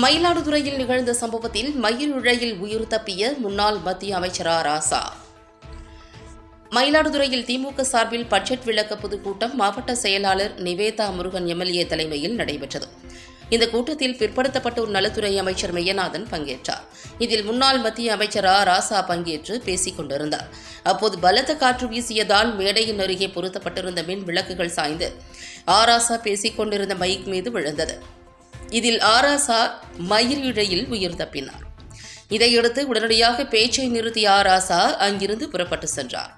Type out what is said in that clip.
மயிலாடுதுறையில் நிகழ்ந்த சம்பவத்தில் மயிலுழையில் உயிர் தப்பிய முன்னாள் மத்திய அமைச்சரா ராசா. மயிலாடுதுறையில் திமுக சார்பில் பட்ஜெட் விளக்க பொதுக்கூட்டம் மாவட்ட செயலாளர் நிவேதா முருகன் எம்எல்ஏ தலைமையில் நடைபெற்றது. இந்த கூட்டத்தில் பிற்படுத்தப்பட்டோர் நலத்துறை அமைச்சர் மெய்யநாதன் பங்கேற்றார். இதில் முன்னாள் மத்திய அமைச்சர் ஆ ராசா பங்கேற்று பேசிக் கொண்டிருந்தார். அப்போது பலத்த காற்று வீசியதால் மேடையின் அருகே பொருத்தப்பட்டிருந்த மின் விளக்குகள் சாய்ந்து ஆ ராசா பேசிக் கொண்டிருந்த மைக் மீது விழுந்தது. இதில் ஆராசா மயிரிழையில் உயிர் தப்பினார். இதையடுத்து உடனடியாக பேச்சை நிறுத்திய ஆராசா அங்கிருந்து புறப்பட்டு சென்றார்.